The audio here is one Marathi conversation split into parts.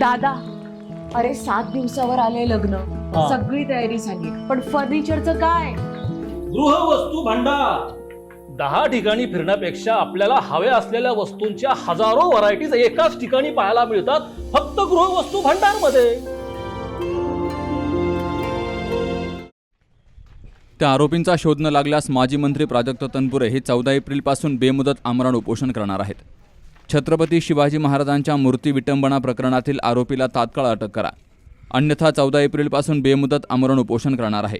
दादा अरे सात दिवसावर आले लग्न. हा. सगळी तयारी झाली. पण फर्निचरचं काय? गृहवस्तू भांडार. दहा ठिकाणी फिरण्यापेक्षा आपल्याला हव्या असलेल्या वस्तूंच्या हजारो व्हरायटीज एकाच ठिकाणी पाहायला मिळतात फक्त गृहवस्तू भांडारमध्ये त्या आरोपींचा शोध न लागल्यास माजी मंत्री प्राजक्त तनपुरे हे चौदा एप्रिलपासून बेमुदत आमरण उपोषण करणार आहेत. छत्रपती शिवाजी महाराजांच्या मूर्ती विटंबना प्रकरणातील आरोपीला तात्काळ अटक करा. अन्यथा चौदा एप्रिलपासून बेमुदत आमरण उपोषण करणार आहे.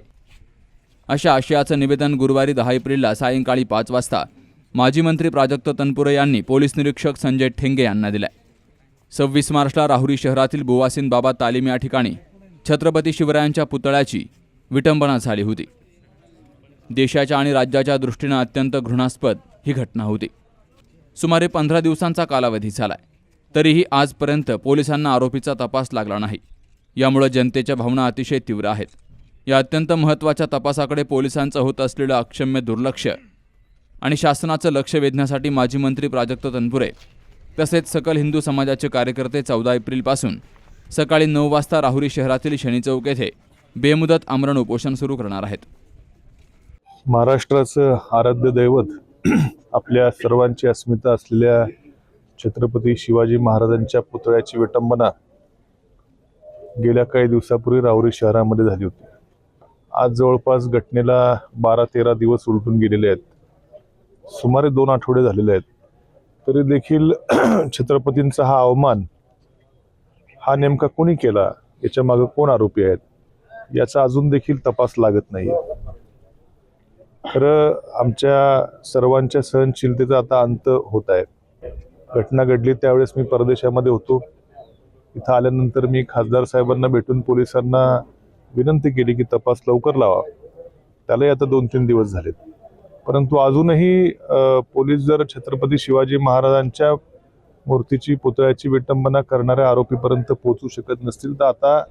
अशा आशयाचं निवेदन गुरुवारी दहा एप्रिलला सायंकाळी पाच वाजता माजी मंत्री प्राजक्त तनपुरे यांनी पोलीस निरीक्षक संजय ठेंगे यांना दिलाय. सव्वीस मार्चला राहुरी शहरातील बुवासीन बाबा तालीम या ठिकाणी छत्रपती शिवरायांच्या पुतळ्याची विटंबना झाली होती. देशाच्या आणि राज्याच्या दृष्टीनं अत्यंत घृणास्पद ही घटना होती. सुमारे पंधरा दिवसांचा कालावधी झालाय. तरीही आजपर्यंत पोलिसांना आरोपीचा तपास लागला नाही. यामुळे जनतेच्या भावना अतिशय तीव्र आहेत. या अत्यंत महत्त्वाच्या तपासाकडे पोलिसांचं होत असलेलं अक्षम्य दुर्लक्ष आणि शासनाचं लक्ष वेधण्यासाठी माजी मंत्री प्राजक्त तनपुरे तसेच सकल हिंदू समाजाचे कार्यकर्ते चौदा एप्रिलपासून सकाळी नऊ वाजता राहुरी शहरातील शनी चौक येथे बेमुदत आमरण उपोषण सुरू करणार आहेत. महाराष्ट्राचं आराध्य दैवत आपल्या सर्वांची अस्मिता असलेल्या छत्रपती शिवाजी महाराजांच्या पुतळ्याची विटंबना गेल्या काही दिवसापूर्वी राहुरी शहरामध्ये झाली होती. आज जवळपास घटनेला बारा तेरा दिवस उलटून गेलेले आहेत. सुमारे दोन आठवडे झालेले आहेत. तरी देखील छत्रपतींचा हा अवमान हा नेमका कोणी केला? याच्या मागे कोण आरोपी आहेत? याचा अजून देखील तपास लागत नाही खरं आमच्या सर्वांच्या सहनशीलतेचा आता अंत होत आहे. घटना घडली त्यावेळेस मी परदेशामध्ये होतो. इथं आल्यानंतर मी खासदार साहेबांना भेटून पोलिसांना विनंती केली की तपास लवकर लावा. त्यालाही आता दोन तीन दिवस झालेत. परंतु अजूनही पोलीस जर छत्रपती शिवाजी महाराजांच्या मूर्तीची पुतळ्याची विटंबना करणाऱ्या आरोपीपर्यंत पोहोचू शकत नसतील तर आता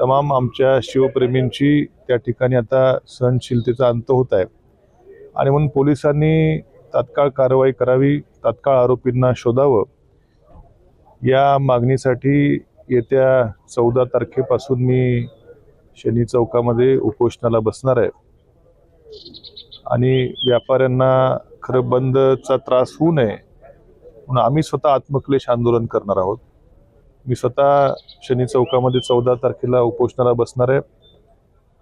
तमाम आमच्या शिवप्रेमींची त्या ठिकाणी आता सहनशीलतेचा अंत होत आहे. आणि म्हणून पोलिसांनी तात्काळ कारवाई करावी तात्काळ आरोपींना शोधावं. या मागणीसाठी येत्या चौदा तारखेपासून मी शनी चौकामध्ये उपोषणाला बसणार आहे. आणि व्यापाऱ्यांना खरं बंदचा त्रास होऊ नये म्हणून आम्ही स्वतः आत्मक्लेश आंदोलन करणार आहोत. मी स्वतः शनी चौकामध्ये चौदा तारखेला उपोषणाला बसणार आहे.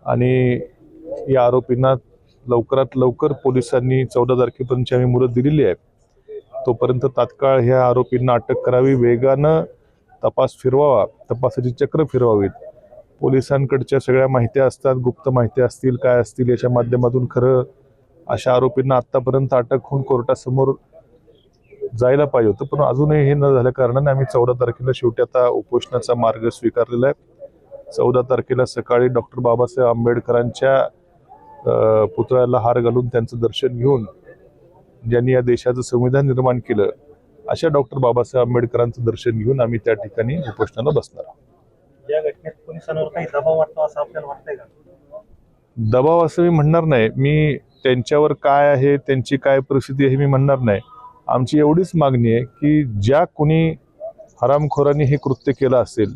आणि या आरोपींना लवकरात लवकर पोलिसांनी चौदा तारखेपर्यंतची आम्ही मुदत दिलेली आहे. तोपर्यंत तात्काळ ह्या आरोपींना अटक करावी. वेगानं तपास फिरवावा. तपासाची चक्र फिरवावीत. पोलिसांकडच्या सगळ्या माहित्या असतात. गुप्त माहिती असतील काय असतील याच्या माध्यमातून खरं अशा आरोपींना आत्तापर्यंत अटक होऊन कोर्टासमोर जायला पाहिजे होतं पण अजूनही हे न झाल्या कारणाने आम्ही चौदा तारखेला शेवटी आता उपोषणाचा मार्ग स्वीकारलेला आहे. चौदा तारखेला सकाळी डॉक्टर बाबासाहेब आंबेडकरांच्या पुतळ्याला हार घालून त्यांचं दर्शन घेऊन ज्यांनी या देशाचं संविधान निर्माण केलं अशा डॉक्टर बाबासाहेब आंबेडकरांचं दर्शन घेऊन आम्ही त्या ठिकाणी उपोषणाला बसणार आहोत. या घटनेत पोलिसांवर काही दबाव वाटतो असं आपल्याला वाटतंय का? दबाव असं मी म्हणणार नाही. मी त्यांच्यावर काय आहे त्यांची काय परिस्थिती आहे हे मी म्हणणार नाही. आमची एवढीच मागणी आहे की ज्या कुणी हरामखोरांनी हे कृत्य केलं असेल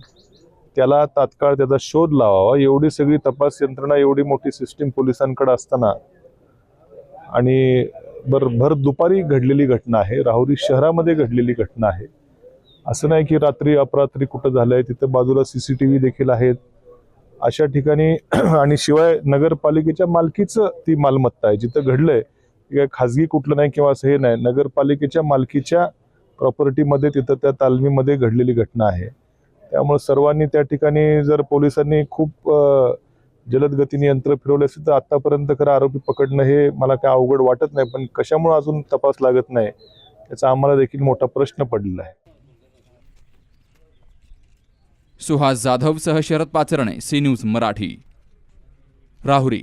त्याला तात्काळ त्याचा शोध लावावा. एवढी सगळी तपास यंत्रणा एवढी मोठी सिस्टीम पोलिसांकडे असताना आणि बर भर दुपारी घडलेली घटना आहे राहुरी शहरामध्ये घडलेली घटना आहे. असं नाही की रात्री अपरात्री कुठं झालंय तिथं बाजूला सी सी टी व्ही देखील आहेत. अशा ठिकाणी आणि शिवाय नगरपालिकेच्या मालकीचं ती मालमत्ता आहे. जिथं घडलंय खाजगी कुठलं नाही किंवा असं हे नाही नगरपालिकेच्या मालकीच्या प्रॉपर्टीमध्ये तिथं त्या तालमीमध्ये घडलेली घटना आहे. त्यामुळे सर्वांनी त्या ठिकाणी जर पोलिसांनी खूप जलद गतीने यंत्र फिरवले असेल तर आतापर्यंत खरं आरोपी पकडणं हे मला काय अवघड वाटत नाही पण कशामुळे अजून तपास लागत नाही याचा आम्हाला देखील मोठा प्रश्न पडलेला आहे. Suhas जाधवसह Sharad Pacharne C news Marathi. Rahuri.